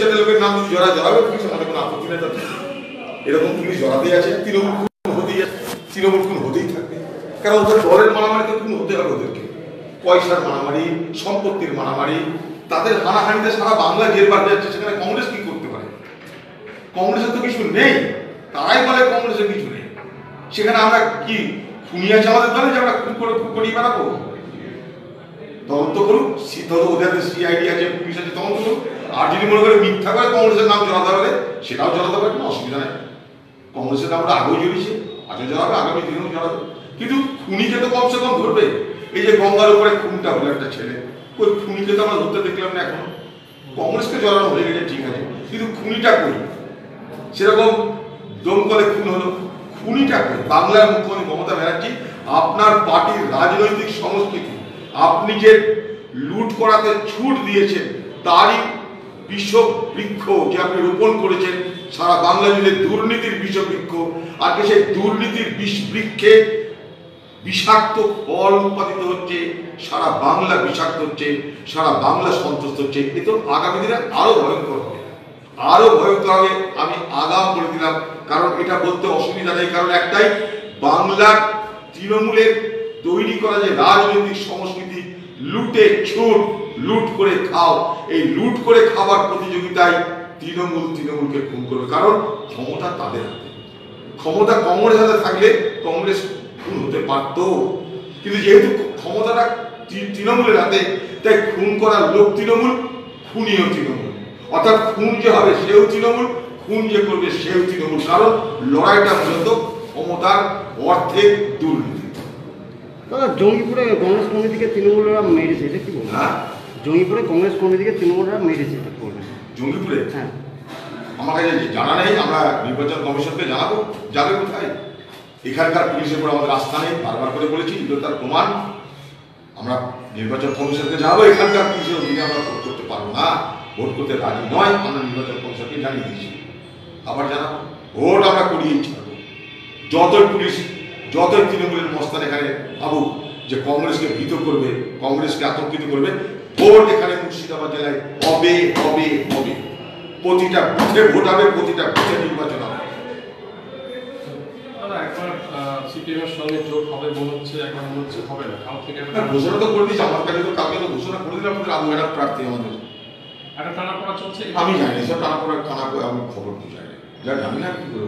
থেকে লোকের নাম যদি জড়াবে পুলিশ আমাদের এরকম পুলিশ আছে তৃণমূল হতেই আছে তৃণমূল হতেই থাকবে কারণ ওদের দলের পয়সার মারামারি সম্পত্তির মারামারি তাদের হানাহানিতে সারা বাংলা জেরবার যাচ্ছে সেখানে কংগ্রেস কি করতে পারে কংগ্রেসের তো কিছু নেই তারাই বলে কংগ্রেসের কিছু নেই সেখানে আমরা কি শুনিয়াছি আমাদের দলে যে আমরা খুন করে খুন করিয়ে তদন্ত করুক তদন্ত ওদের সিআইডি আছে, পুলিশ আছে তদন্ত করুক আর যদি মনে করে মিথ্যা করে কংগ্রেসের নাম জড়াতে হবে, সেটাও জড়াতে পারে কোনো অসুবিধা নেই। কংগ্রেসের নামটা আগেও জড়িয়েছে, আজও জড়াবে, আগামী দিনেও জড়াবে। কিন্তু খুনিকে তো কমসে কম ধরবে। এই যে গঙ্গার উপরে খুনটা হলো একটা ছেলে, ওই খুনিকে তো আমরা ধরতে দেখলাম না এখনও। কংগ্রেসকে জড়ানো হয়ে গেছে, ঠিক আছে। কিন্তু খুনিটা করি সেরকম দমকলে খুন হলো। খুনিটা করি বাংলার মুখ্যমন্ত্রী মমতা ব্যানার্জি, আপনার পার্টির রাজনৈতিক সংস্কৃতি আপনি যে লুট করাতে ছুট দিয়েছেন, তারই বিশ্ব বৃক্ষ যে আপনি রোপণ করেছেন, সারা বাংলা জুড়ে দুর্নীতির বিশ্ব বৃক্ষ আজকে সেই দুর্নীতির বিষ বৃক্ষে বিষাক্ত ফল উৎপাদিত হচ্ছে, সারা বাংলা বিষাক্ত হচ্ছে, সারা বাংলা সন্তুষ্ট হচ্ছে, এ তো আগামী দিনে আরও ভয়ঙ্কর হবে। আরও ভয়ঙ্কর হবে, আমি আগাম বলে দিলাম, কারণ এটা বলতে অসুবিধা নেই, কারণ একটাই, বাংলার তৃণমূলের তৈরি করা যে রাজনৈতিক সংস্কৃতি লুটে, ছুট, লুট করে খাও। এই লুট করে খাবার প্রতিযোগিতায় তৃণমূল তৃণমূলকে খুন করবে। কারণ ক্ষমতা তাদের হাতে। ক্ষমতা কংগ্রেস হাতে থাকলে কংগ্রেস খুন হতে পারত। কিন্তু যেহেতু ক্ষমতাটা তৃণমূলের হাতে, তাই খুন করার লোক তৃণমূল, খুনিও তৃণমূল। অর্থাৎ খুন যে হবে সেও তৃণমূল, খুন যে করবে সেও তৃণমূল। কারণ লড়াইটা মূলত ক্ষমতার অর্থের দুর্নীতি। দাদা জঙ্গিপুরে কংগ্রেস কমিটিকে তৃণমূলরা মেরেছে এটা কি বলব? হ্যাঁ। জঙ্গিপুরে কংগ্রেস কমিটিকে তৃণমূলরা মেরেছে এটা বলবেন জঙ্গিপুরে? হ্যাঁ। আমার কাছে জানা নেই আমরা নির্বাচন কমিশনকে জানাব যাবে কোথায়? এখানকার পুলিশের উপর আমাদের আস্থা নেই বারবার করে বলেছি এগুলো তার প্রমাণ আমরা নির্বাচন কমিশনকে জানাব এখানকার পুলিশের অধীনে আমরা ভোট করতে পারব না ভোট করতে রাজি নয় আমরা নির্বাচন কমিশনকে জানিয়ে দিয়েছি। আবার জানাব ভোট আমরা করিয়েই ছাড়বো। যতই পুলিশ যতই তৃণমূলের মস্তান এখানে ভাবুক যে কংগ্রেসকে ভীত করবে কংগ্রেসকে আতঙ্কিত করবে ভোট এখানে মুর্শিদাবাদ জেলায় হবে হবে হবে। প্রতিটা বুথে ভোট হবে প্রতিটা বুথে নির্বাচন হবে। ঘোষণা তো করে দিয়েছে আমার কাছে তো কালকে তো ঘোষণা করে দিলাম আমাদের আবু হেরাত প্রার্থী আমাদের। একটা চলছে? আমি জানি সব টানা পড়া টানা করে আমি খবর তো জানি জানি না কি করে?